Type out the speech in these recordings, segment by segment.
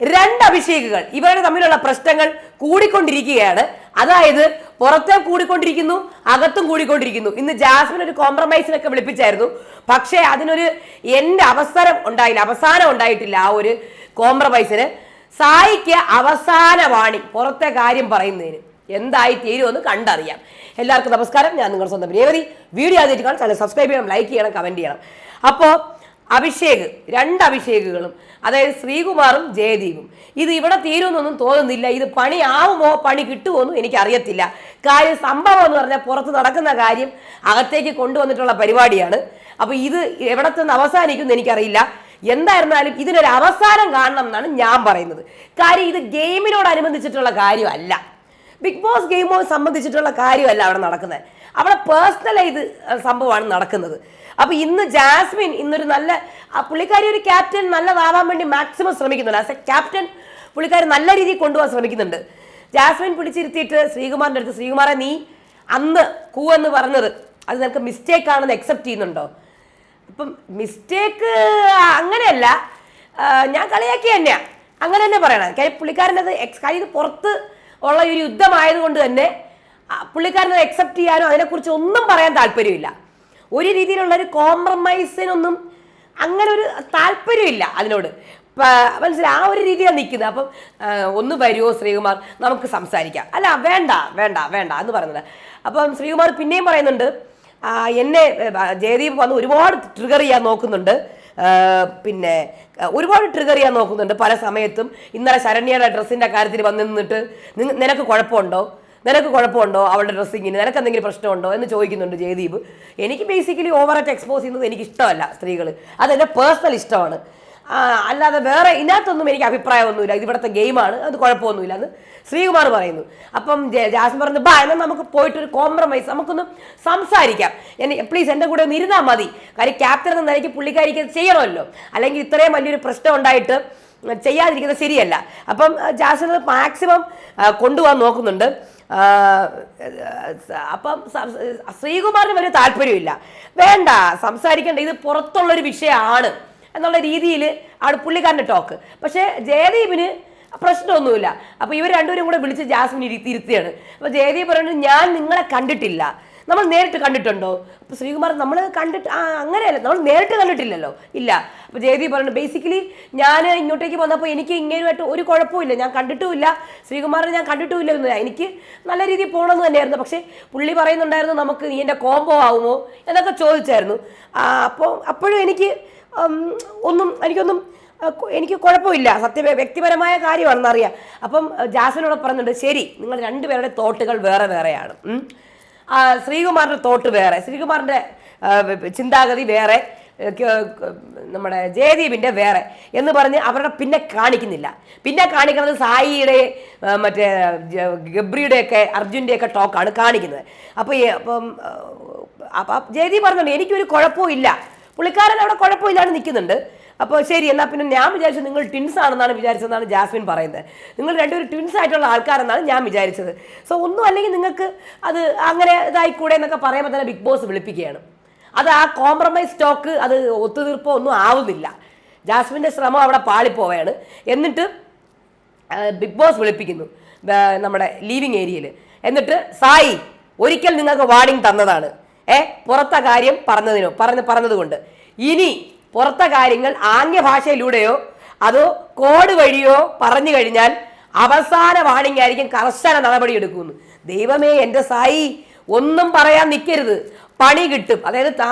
രണ്ട് അഭിഷേകുകൾ. ഇവരുടെ തമ്മിലുള്ള പ്രശ്നങ്ങൾ കൂടിക്കൊണ്ടിരിക്കുകയാണ്. അതായത് പുറത്തെ കൂടിക്കൊണ്ടിരിക്കുന്നു അകത്തും കൂടിക്കൊണ്ടിരിക്കുന്നു. ഇന്ന് ജാസ്മിൻ ഒരു കോംപ്രമൈസിനൊക്കെ വിളിപ്പിച്ചായിരുന്നു. പക്ഷേ അതിനൊരു എന്റെ അവസരം ഉണ്ടായില്ല അവസാനം ഉണ്ടായിട്ടില്ല ആ ഒരു കോംപ്രമൈസിന് സായിക്ക് അവസാന വാണി പുറത്തെ കാര്യം പറയുന്നതിന്. എന്തായി തീരുമെന്ന് കണ്ടറിയാം. എല്ലാവർക്കും നമസ്കാരം. ഞാൻ നിങ്ങളുടെ സ്വന്തം രേവതി. വീഡിയോ ആദ്യമായിട്ട് കാണാൻ സബ്സ്ക്രൈബ് ചെയ്യണം ലൈക്ക് ചെയ്യണം കമന്റ് ചെയ്യണം. അപ്പോൾ അഭിഷേക് രണ്ട് അഭിഷേകുകളും അതായത് ശ്രീകുമാറും ജയദീപും. ഇത് ഇവിടെ തീരുമെന്നൊന്നും തോന്നുന്നില്ല. ഇത് പണി ആവുമോ പണി കിട്ടുമോന്നും എനിക്കറിയത്തില്ല. കാര്യം സംഭവം എന്ന് പറഞ്ഞാൽ പുറത്ത് നടക്കുന്ന കാര്യം അകത്തേക്ക് കൊണ്ടുവന്നിട്ടുള്ള പരിപാടിയാണ്. അപ്പോൾ ഇത് എവിടെ നിന്ന് അവസാനിക്കുമെന്ന് എനിക്കറിയില്ല. എന്തായിരുന്നാലും ഇതിനൊരു അവസാനം കാണണം എന്നാണ് ഞാൻ പറയുന്നത്. കാര്യം ഇത് ഗെയിമിനോടനുബന്ധിച്ചിട്ടുള്ള കാര്യമല്ല. ബിഗ് ബോസ് ഗെയിമോ സംബന്ധിച്ചിട്ടുള്ള കാര്യമല്ല അവിടെ നടക്കുന്നത്. അവിടെ പേഴ്സണലൈസ് സംഭവമാണ് നടക്കുന്നത്. അപ്പൊ ഇന്ന് ജാസ്മിൻ ഇന്നൊരു നല്ല പുള്ളിക്കാരി ഒരു ക്യാപ്റ്റൻ നല്ലതാവാൻ വേണ്ടി മാക്സിമം ശ്രമിക്കുന്നുണ്ട്. ആസ് എ ക്യാപ്റ്റൻ പുള്ളിക്കാരി നല്ല രീതിയിൽ കൊണ്ടുപോകാൻ ശ്രമിക്കുന്നുണ്ട്. ജാസ്മിൻ പിടിച്ചിരുത്തിയിട്ട് ശ്രീകുമാറിന്റെ അടുത്ത് ശ്രീകുമാറെ നീ അന്ന് കൂ എന്ന് പറഞ്ഞത് അത് നിനക്ക് മിസ്റ്റേക്ക് ആണെന്ന് അക്സെപ്റ്റ് ചെയ്യുന്നുണ്ടോ? ഇപ്പം മിസ്റ്റേക്ക് അങ്ങനെയല്ല. ഞാൻ കളിയാക്കി തന്നെയാണ് അങ്ങനെ തന്നെ പറയണം. കാര്യം പുള്ളിക്കാരനത് എക്സ് കാര്യം ഇത് പുറത്ത് ഉള്ള ഒരു യുദ്ധമായതുകൊണ്ട് തന്നെ പുള്ളിക്കാരനെ അക്സെപ്റ്റ് ചെയ്യാനോ അതിനെക്കുറിച്ച് ഒന്നും പറയാൻ താല്പര്യമില്ല. ഒരു രീതിയിലുള്ള ഒരു കോംപ്രമൈസിനൊന്നും അങ്ങനെ ഒരു താല്പര്യമില്ല അതിനോട്. മനസ്സിലായി? ആ ഒരു രീതിയാണ് നിൽക്കുന്നത്. അപ്പം ഒന്ന് വരുമോ ശ്രീകുമാർ? നമുക്ക് സംസാരിക്കാം. അല്ല വേണ്ട വേണ്ട വേണ്ട എന്ന് പറയുന്നത്. അപ്പം ശ്രീകുമാർ പിന്നെയും പറയുന്നുണ്ട് എന്നെ ജയദീപ് വന്ന് ഒരുപാട് ട്രിഗർ ചെയ്യാൻ നോക്കുന്നുണ്ട്. പിന്നെ ഒരുപാട് ട്രിഗർ ചെയ്യാൻ നോക്കുന്നുണ്ട് പല സമയത്തും. ഇന്നലെ ശരണ്യയുടെ ഡ്രസ്സിന്റെ കാര്യത്തിൽ വന്ന് നിന്നിട്ട് നിനക്ക് കുഴപ്പമുണ്ടോ? നിനക്ക് കുഴപ്പമുണ്ടോ അവളുടെ ഡ്രസ്സിങ്ങിന്? നിനക്ക് എന്തെങ്കിലും പ്രശ്നമുണ്ടോ? എന്ന് ചോദിക്കുന്നുണ്ട് ജയദീപ്. എനിക്ക് ബേസിക്കലി ഓവറായിട്ട് എക്സ്പോസ് ചെയ്യുന്നത് എനിക്ക് ഇഷ്ടമല്ല സ്ത്രീകൾ അതെന്റെ പേഴ്സണൽ ഇഷ്ടമാണ്. അല്ലാതെ വേറെ ഇതിനകത്തൊന്നും എനിക്ക് അഭിപ്രായമൊന്നുമില്ല. ഇവിടുത്തെ ഗെയിമാണ് അത് കുഴപ്പമൊന്നുമില്ല എന്ന് ശ്രീകുമാർ പറയുന്നു. അപ്പം ജാസ്മിൻ പറഞ്ഞു ബാ എന്നാൽ നമുക്ക് പോയിട്ടൊരു കോംപ്രമൈസ് നമുക്കൊന്ന് സംസാരിക്കാം. എന്നെ പ്ലീസ് എന്റെ കൂടെ ഒന്ന് ഇരുന്നാൽ മതി. കാര്യം ക്യാപ്റ്റൻ എന്ന നിലയ്ക്ക് പുള്ളിക്കാരിക്ക് ചെയ്യണമല്ലോ. അല്ലെങ്കിൽ ഇത്രയും വലിയൊരു പ്രശ്നം ഉണ്ടായിട്ട് ചെയ്യാതിരിക്കുന്നത് ശരിയല്ല. അപ്പം ജാസ്മിൻ മാക്സിമം കൊണ്ടുപോകാൻ നോക്കുന്നുണ്ട്. അപ്പം ശ്രീകുമാറിന് വലിയ താല്പര്യമില്ല. വേണ്ട സംസാരിക്കേണ്ട. ഇത് പുറത്തുള്ളൊരു വിഷയമാണ്. എന്നുള്ള രീതിയിൽ ആണ് പുള്ളിക്കാരന്റെ ടോക്ക്. പക്ഷേ ജയദീപിന് പ്രശ്നമൊന്നുമില്ല. അപ്പോൾ ഇവർ രണ്ടുപേരും കൂടെ വിളിച്ച് ജാസ്മിൻ ഇരുത്തി ഇരുത്തിയാണ് അപ്പോൾ ജയദീപ് പറയുന്നത് ഞാൻ നിങ്ങളെ കണ്ടിട്ടില്ല. നമ്മൾ നേരിട്ട് കണ്ടിട്ടുണ്ടോ? അപ്പോൾ ശ്രീകുമാർ നമ്മൾ കണ്ടിട്ട് ആ അങ്ങനെയല്ല. നമ്മൾ നേരിട്ട് കണ്ടിട്ടില്ലല്ലോ. ഇല്ല. അപ്പോൾ ജയദീപ് പറഞ്ഞു ബേസിക്കലി ഞാൻ ഇങ്ങോട്ടേക്ക് വന്നപ്പോൾ എനിക്ക് ഇങ്ങനെയുമായിട്ട് ഒരു കുഴപ്പമില്ല ഞാൻ കണ്ടിട്ടുമില്ല ശ്രീകുമാറിനെ ഞാൻ കണ്ടിട്ടുമില്ല എന്നില്ല എനിക്ക് നല്ല രീതിയിൽ പോകണമെന്ന് തന്നെയായിരുന്നു. പക്ഷേ പുള്ളി പറയുന്നുണ്ടായിരുന്നു നമുക്ക് നീ എന്റെ കോംബോ ആവുമോ? എന്നൊക്കെ ചോദിച്ചായിരുന്നു. അപ്പോൾ അപ്പോഴും എനിക്ക് ഒന്നും എനിക്കൊന്നും എനിക്ക് കുഴപ്പമില്ല. സത്യ വ്യക്തിപരമായ കാര്യമാണെന്ന് അറിയാം. അപ്പം ജാസിനോട് പറഞ്ഞിട്ടുണ്ട് ശരി നിങ്ങൾ രണ്ടുപേരുടെ തോട്ടുകൾ വേറെ വേറെയാണ്. ശ്രീകുമാറിന്റെ തോട്ട് വേറെ ശ്രീകുമാറിന്റെ ചിന്താഗതി വേറെ നമ്മുടെ ജയദീപിന്റെ വേറെ എന്ന് പറഞ്ഞ് അവരുടെ പിന്നെ കാണിക്കുന്നില്ല. പിന്നെ കാണിക്കുന്നത് സായിയുടെ മറ്റേ ഗബ്രിയുടെയൊക്കെ അർജുന്റെയൊക്കെ ടോക്കാണ് കാണിക്കുന്നത്. അപ്പോൾ അപ്പം ജയദീപ് പറഞ്ഞിട്ടുണ്ട് എനിക്കൊരു കുഴപ്പവും ഇല്ല. പുള്ളിക്കാരൻ അവിടെ കുഴപ്പമില്ലാണ്ട് നിൽക്കുന്നുണ്ട്. അപ്പോൾ ശരി എന്നാൽ പിന്നെ ഞാൻ വിചാരിച്ചത് നിങ്ങൾ ട്വിൻസ് ആണെന്നാണ് വിചാരിച്ചതെന്നാണ് ജാസ്മിൻ പറയുന്നത്. നിങ്ങൾ രണ്ടുപേരും ട്വിൻസ് ആയിട്ടുള്ള ആൾക്കാരെന്നാണ് ഞാൻ വിചാരിച്ചത്. സോ ഒന്നും അല്ലെങ്കിൽ നിങ്ങൾക്ക് അത് അങ്ങനെ ഇതായിക്കൂടെ എന്നൊക്കെ പറയുമ്പോൾ തന്നെ ബിഗ് ബോസ് വിളിപ്പിക്കുകയാണ്. അത് ആ കോംപ്രമൈസ് സ്റ്റോക്ക് അത് ഒത്തുതീർപ്പോ ഒന്നും ആവുന്നില്ല. ജാസ്മിന്റെ ശ്രമം അവിടെ പാളിപ്പോവുകയാണ്. എന്നിട്ട് ബിഗ് ബോസ് വിളിപ്പിക്കുന്നു നമ്മുടെ ലീവിങ് ഏരിയയിൽ എന്നിട്ട് സായി ഒരിക്കൽ നിങ്ങൾക്ക് വാർണിംഗ് തന്നതാണ്. ഏ? പുറത്ത കാര്യം പറഞ്ഞതിനോ? പറഞ്ഞ് പറഞ്ഞതുകൊണ്ട്. ഇനി പുറത്ത കാര്യങ്ങൾ ആംഗ്യഭാഷയിലൂടെയോ അതോ കോഡ് വഴിയോ പറഞ്ഞു കഴിഞ്ഞാൽ അവസാന വാണിംഗ് ആയിരിക്കും കർശന നടപടി എടുക്കുമെന്ന് ദൈവമേ എന്റെ സായി ഒന്നും പറയാൻ നിൽക്കരുത് പണി കിട്ടും. അതായത് താ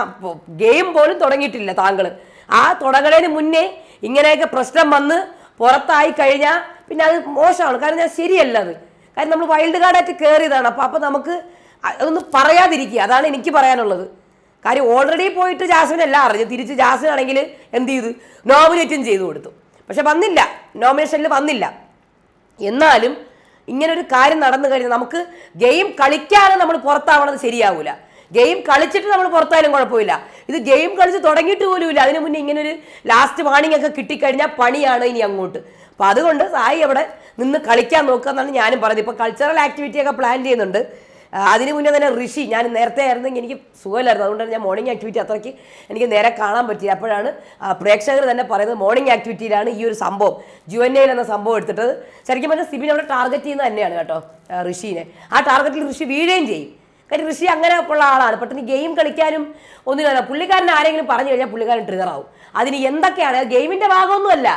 ഗെയിം പോലും തുടങ്ങിയിട്ടില്ല താങ്കൾ ആ തുടങ്ങുന്നതിന് മുന്നേ ഇങ്ങനെയൊക്കെ പ്രശ്നം വന്ന് പുറത്തായി കഴിഞ്ഞാൽ പിന്നെ അത് മോശമാണ്. കാരണം ഞാൻ ശരിയല്ല അത്. കാര്യം നമ്മൾ വൈൽഡ് കാർഡായിട്ട് കയറിയതാണ് അപ്പോൾ അപ്പോൾ നമുക്ക് അതൊന്നും പറയാതിരിക്കുക. അതാണ് എനിക്ക് പറയാനുള്ളത്. കാര്യം ഓൾറെഡി പോയിട്ട് ജാസ്മിൻ എല്ലാം അറിഞ്ഞു തിരിച്ച് ജാസ്മിൻ ആണെങ്കിൽ എന്ത് ചെയ്തു? നോമിനേറ്റും ചെയ്തു കൊടുത്തു. പക്ഷെ വന്നില്ല. നോമിനേഷനിൽ വന്നില്ല. എന്നാലും ഇങ്ങനൊരു കാര്യം നടന്നു കഴിഞ്ഞാൽ നമുക്ക് ഗെയിം കളിക്കാതെ നമ്മൾ പുറത്താവണത് ശരിയാവില്ല ഗെയിം കളിച്ചിട്ട് നമ്മൾ പുറത്തായാലും കുഴപ്പമില്ല. ഇത് ഗെയിം കളിച്ച് തുടങ്ങിയിട്ട് പോലുമില്ല. അതിനു മുന്നേ ഇങ്ങനൊരു ലാസ്റ്റ് വാണിംഗ് ഒക്കെ കിട്ടിക്കഴിഞ്ഞാൽ പണിയാണ് ഇനി അങ്ങോട്ട്. അപ്പം അതുകൊണ്ട് സായി അവിടെ നിന്ന് കളിക്കാൻ നോക്കുക എന്നാണ് ഞാനും പറഞ്ഞത്. ഇപ്പോൾ കൾച്ചറൽ ആക്ടിവിറ്റി ഒക്കെ പ്ലാൻ ചെയ്യുന്നുണ്ട്. അതിന് മുന്നേ തന്നെ ഋഷി ഞാൻ നേരത്തെ ആയിരുന്നെങ്കിൽ എനിക്ക് സുഖമില്ലായിരുന്നു. അതുകൊണ്ടാണ് ഞാൻ മോർണിംഗ് ആക്ടിവിറ്റി അത്രയ്ക്ക് എനിക്ക് നേരെ കാണാൻ പറ്റിയത് അപ്പോഴാണ് പ്രേക്ഷകർ തന്നെ പറയുന്നത് മോർണിംഗ് ആക്ടിവിറ്റിയിലാണ് ഈ ഒരു സംഭവം. ജുവന്നയിൽ എന്ന സംഭവം എടുത്തിട്ടത്. ശരിക്കും പറഞ്ഞാൽ സിബിൻ അവിടെ ടാർഗറ്റ് ചെയ്യുന്നത് തന്നെയാണ് കേട്ടോ ഋഷിനെ. ആ ടാർഗറ്റിൽ ഋഷി വീഴുകയും ചെയ്യും. കാര്യം ഋഷി അങ്ങനെ ഉള്ള ആളാണ്. പെട്ടെന്ന് ഗെയിം കളിക്കാനും ഒന്നും പുള്ളിക്കാരൻ ആരെങ്കിലും പറഞ്ഞു കഴിഞ്ഞാൽ പുള്ളിക്കാരൻ ട്രിഗർ ആവും. അതിന് എന്തൊക്കെയാണ്? ഗെയിമിന്റെ ഭാഗമൊന്നുമല്ല.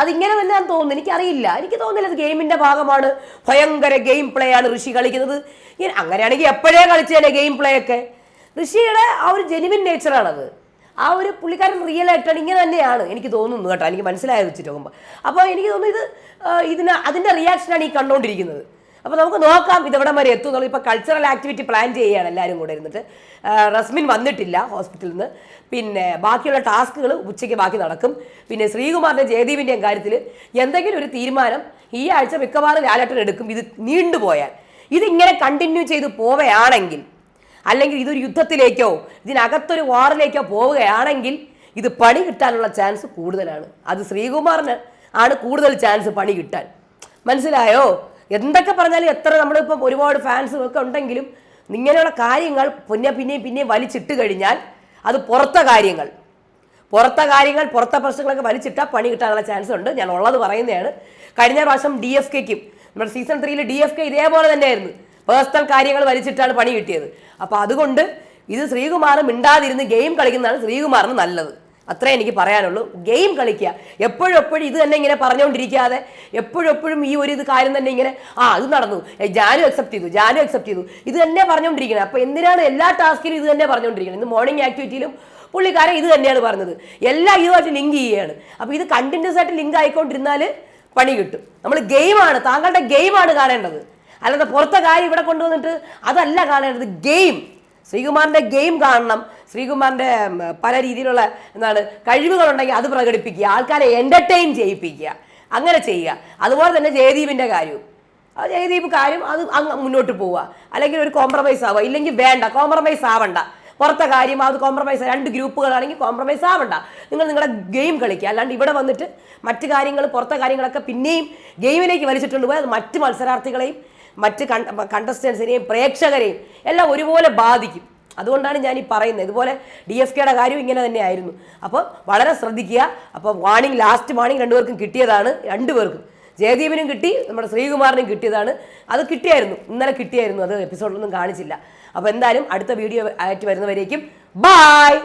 അതിങ്ങനെ തന്നെ ഞാൻ തോന്നുന്നു. എനിക്കറിയില്ല. എനിക്ക് തോന്നുന്നില്ല അത് ഗെയിമിന്റെ ഭാഗമാണ്. ഭയങ്കര ഗെയിം പ്ലേ ആണ് ഋഷി കളിക്കുന്നത്. അങ്ങനെയാണെങ്കിൽ എപ്പോഴേ കളിച്ചേനെ ഗെയിം പ്ലേ ഒക്കെ. ഋഷിയുടെ ആ ഒരു ജെനുവിൻ നേച്ചറാണത് ആ ഒരു പുള്ളിക്കാരൻ റിയൽ ആയിട്ടാണ് ഇങ്ങനെ തന്നെയാണ് എനിക്ക് തോന്നുന്നു കേട്ടോ. എനിക്ക് മനസ്സിലായത് വെച്ചിട്ട് നോക്കുമ്പോൾ അപ്പോൾ എനിക്ക് തോന്നുന്നു ഇത് ഇതിന് അതിന്റെ റിയാക്ഷനാണ് ഈ കണ്ടുകൊണ്ടിരിക്കുന്നത് അപ്പോൾ നമുക്ക് നോക്കാം ഇതെവിടം വരെ എത്തും എന്നുള്ളത് ഇപ്പോൾ കൾച്ചറൽ ആക്ടിവിറ്റി പ്ലാൻ ചെയ്യുകയാണ് എല്ലാവരും കൂടെ ഇരുന്നിട്ട്. റസ്മിൻ വന്നിട്ടില്ല ഹോസ്പിറ്റലിൽ നിന്ന്. പിന്നെ ബാക്കിയുള്ള ടാസ്കുകൾ ഉച്ചയ്ക്ക് ബാക്കി നടക്കും. പിന്നെ ശ്രീകുമാറിന്റെ ജയദീപിന്റെയും കാര്യത്തിൽ എന്തെങ്കിലും ഒരു തീരുമാനം ഈ ആഴ്ച മിക്കവാറും ലാലേട്ടൻ എടുക്കും. ഇത് നീണ്ടുപോയാൽ ഇതിങ്ങനെ കണ്ടിന്യൂ ചെയ്ത് പോവുകയാണെങ്കിൽ അല്ലെങ്കിൽ ഇതൊരു യുദ്ധത്തിലേക്കോ ഇതിനകത്തൊരു വാറിലേക്കോ പോവുകയാണെങ്കിൽ ഇത് പണി കിട്ടാനുള്ള ചാൻസ് കൂടുതലാണ്. അത് ശ്രീകുമാറിന് ആണ് കൂടുതൽ ചാൻസ് പണി കിട്ടാൻ. മനസ്സിലായോ? എന്തൊക്കെ പറഞ്ഞാലും എത്ര നമ്മളിപ്പം ഒരുപാട് ഫാൻസ് ഒക്കെ ഉണ്ടെങ്കിലും ഇങ്ങനെയുള്ള കാര്യങ്ങൾ പിന്നെ പിന്നെയും പിന്നെയും വലിച്ചിട്ട് കഴിഞ്ഞാൽ അത് പുറത്തെ കാര്യങ്ങൾ. പുറത്തെ കാര്യങ്ങൾ പുറത്തെ പ്രശ്നങ്ങളൊക്കെ വലിച്ചിട്ടാൽ പണി കിട്ടാനുള്ള ചാൻസ് ഉണ്ട്. ഞാൻ ഉള്ളത് പറയുന്നതാണ്. കഴിഞ്ഞ പ്രാവശ്യം ഡി എഫ് കെക്കും നമ്മുടെ സീസൺ ത്രീയിൽ ഡി എഫ് കെ ഇതേപോലെ തന്നെയായിരുന്നു. പേഴ്സണൽ കാര്യങ്ങൾ വലിച്ചിട്ടാണ് പണി കിട്ടിയത്. അപ്പോൾ അതുകൊണ്ട് ഇത് ശ്രീകുമാർ മിണ്ടാതിരുന്ന് ഗെയിം കളിക്കുന്നതാണ് ശ്രീകുമാറിന് നല്ലത്. അത്രേ എനിക്ക് പറയാനുള്ളൂ. ഗെയിം കളിക്കുക. എപ്പോഴും എപ്പോഴും ഇത് തന്നെ ഇങ്ങനെ പറഞ്ഞുകൊണ്ടിരിക്കാതെ എപ്പോഴും എപ്പോഴും ഈ ഒരു ഇത് കാര്യം തന്നെ ഇങ്ങനെ ആ അത് നടന്നു. ജാനു അക്സെപ്റ്റ് ചെയ്തു ജാനു അക്സെപ്റ്റ് ചെയ്തു. ഇത് തന്നെ പറഞ്ഞുകൊണ്ടിരിക്കുന്നത് അപ്പോൾ എന്തിനാണ് എല്ലാ ടാസ്കിലും ഇത് തന്നെ പറഞ്ഞുകൊണ്ടിരിക്കുന്നത് ഇന്ന് മോർണിംഗ് ആക്ടിവിറ്റിയിലും പുള്ളിക്കാരൻ ഇത് തന്നെയാണ് പറഞ്ഞത്. എല്ലാം ഇതുമായിട്ട് ലിങ്ക് ചെയ്യുകയാണ്. അപ്പോൾ ഇത് കണ്ടിന്യൂസ് ആയിട്ട് ലിങ്ക് ആയിക്കൊണ്ടിരുന്നാൽ പണി കിട്ടും. നമ്മൾ ഗെയിമാണ് താങ്കളുടെ ഗെയിമാണ് കാണേണ്ടത്. അല്ലാതെ പുറത്തെ കാര്യം ഇവിടെ കൊണ്ടുവന്നിട്ട് അതല്ല കാണേണ്ടത്. ഗെയിം. ശ്രീകുമാറിന്റെ ഗെയിം കാണണം. ശ്രീകുമാറിന്റെ പല രീതിയിലുള്ള എന്താണ് കഴിവുകളുണ്ടെങ്കിൽ അത് പ്രകടിപ്പിക്കുക. ആൾക്കാരെ എന്റർടൈൻ ചെയ്യിപ്പിക്കുക. അങ്ങനെ ചെയ്യുക. അതുപോലെ തന്നെ ജയദീപിന്റെ കാര്യവും ആ ജയദീപ് കാര്യം അത് അങ്ങ് മുന്നോട്ട് പോവുക. അല്ലെങ്കിൽ ഒരു കോംപ്രമൈസ് ആവുക. ഇല്ലെങ്കിൽ വേണ്ട കോംപ്രമൈസ് ആവണ്ട. പുറത്തെ കാര്യം അത് കോംപ്രമൈസ് രണ്ട് ഗ്രൂപ്പുകളാണെങ്കിൽ കോംപ്രമൈസ് ആവണ്ട. നിങ്ങൾ നിങ്ങളുടെ ഗെയിം കളിക്കുക. അല്ലാണ്ട് ഇവിടെ വന്നിട്ട് മറ്റു കാര്യങ്ങൾ പുറത്തെ കാര്യങ്ങളൊക്കെ പിന്നെയും ഗെയിമിലേക്ക് വലിച്ചിട്ടുണ്ട് പോയി അത് മറ്റ് മത്സരാർത്ഥികളെയും മറ്റ് കണ്ടസ്റ്റൻസിനെയും പ്രേക്ഷകരെയും എല്ലാം ഒരുപോലെ ബാധിക്കും. അതുകൊണ്ടാണ് ഞാൻ ഈ പറയുന്നത്. ഇതുപോലെ ഡി എഫ് കെയുടെ കാര്യം ഇങ്ങനെ തന്നെയായിരുന്നു. അപ്പോൾ വളരെ ശ്രദ്ധിക്കുക. അപ്പോൾ വാണിംഗ് ലാസ്റ്റ് വാണിംഗ് രണ്ടുപേർക്കും കിട്ടിയതാണ്. രണ്ടുപേർക്കും. ജയദീപിനും കിട്ടി നമ്മുടെ ശ്രീകുമാറിനും കിട്ടിയതാണ്. അത് കിട്ടിയായിരുന്നു. ഇന്നലെ കിട്ടിയായിരുന്നു. അത് എപ്പിസോഡിലൊന്നും കാണിച്ചില്ല. അപ്പോൾ എന്തായാലും അടുത്ത വീഡിയോ ആയിട്ട് വരുന്നവരേക്കും. ബായ്